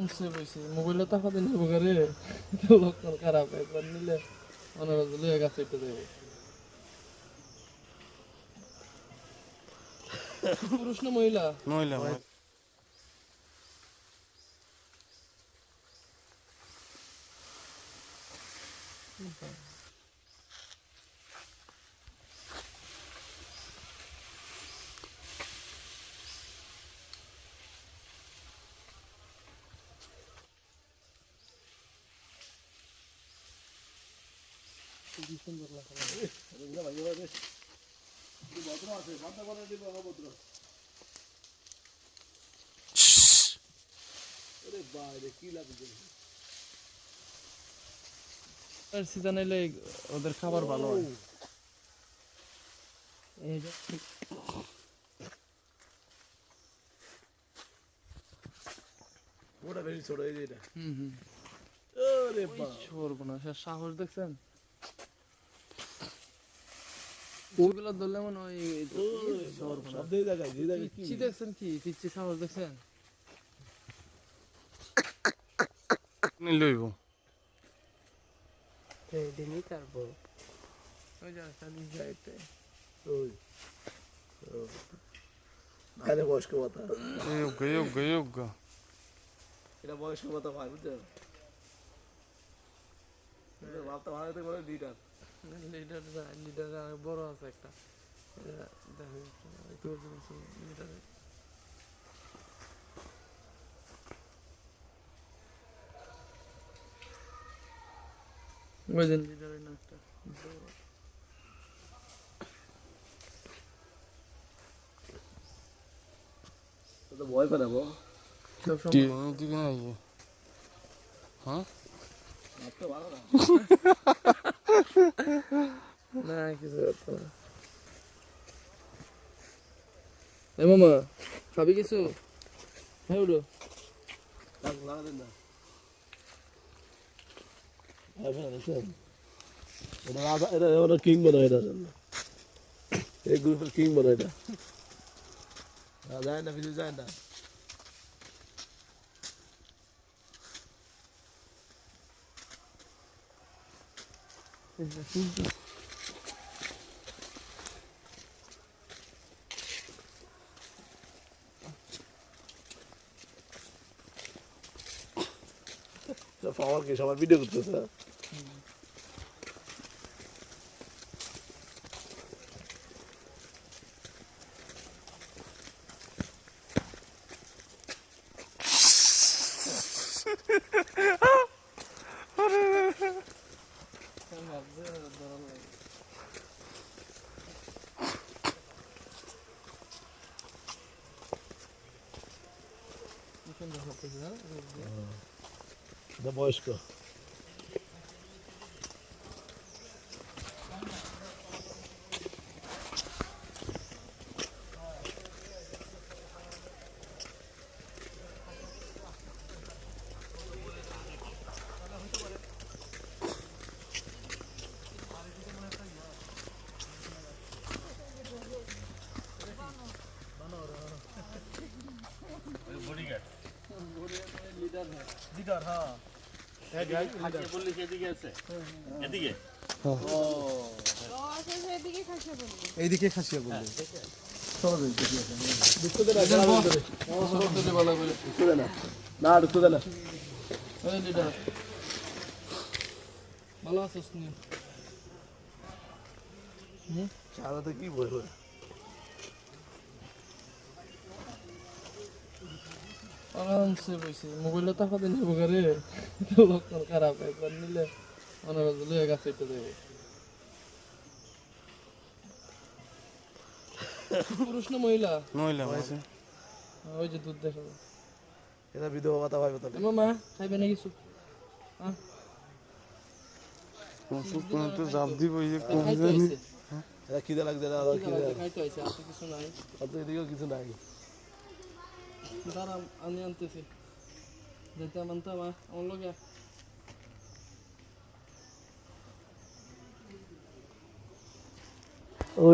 আরামসে বসে মোবাইলে তো হাতে নেব করে লক্ষণ খারাপ, একবার নিলে অনেক লয়ে গেছে একটু দেবে পুরুষ না মহিলা মহিলা। খুবই সুন্দর লাগা সিজন এলে ওদের খাবার ভালো হয়। এই যে। ওটা বেশি ছোট এই যে এটা। হুম হুম। ওরে বা সরবো না সে সাহস দেখছেন? ওইগুলো ধরলে মনে হয় সব দিয়ে কি দেখছেন কি? পিচ্ছি সাহস দেখছেন? লইব। দিনই তারপর ওই যে চালিশ যাইতে ওই আরে বয়স্ক কথা যোগ্য যোগ্য যোগ্য। এটা বয়স্ক কথা ভাই বুঝছেন? ভাবতে ভালো হতে পারে লিডার লিডার লিডার বড় আছে একটা। এটা দেখো একটু ওই লিডারের নাকটা বড়। তো ভয় টিএম দিকে নাই হ্যাঁ? না কিছু করতো না এ মামা খাবি কিছু হ্যাঁ উঠো লাগ লাগা দেন না এটা রাজা এটা ওরা কিং বলে এটা জন্য এই গ্রুপের কিং বলে এটা না, যায় না কিছু যায় না পাওয়ার কি সবার ভিডিও করতেছে এটা বয়স্ক লিডার হ্যাঁ। এইদিকে খাসিয়া বললি। না ভালো ঢুকতে না। আছিস নি? হুম? কি বই আরামসে বসে। মোবাইলে টাকা দিন নেব করে লক্ষণ খারাপ একবার নিলে অনেক লয়ে গেছে একটু দেবো পুরুষ না মহিলা? মহিলা ওই যে দুধ দেখা। এটা বিধবা ভাতা ভাই ভাতা। মামা খাইবে না কিছু হ্যাঁ ওষুধ তো জাপ দিব এই যে কম জানি। এটা খিদে লাগছে না আবার খিদে। খাইতে হয়েছে আর কিছু নাই। অত এদিকেও কিছু নাই। দাঁড়া আমি আনতেছি যেতে মানতে মা আমার লগে ওই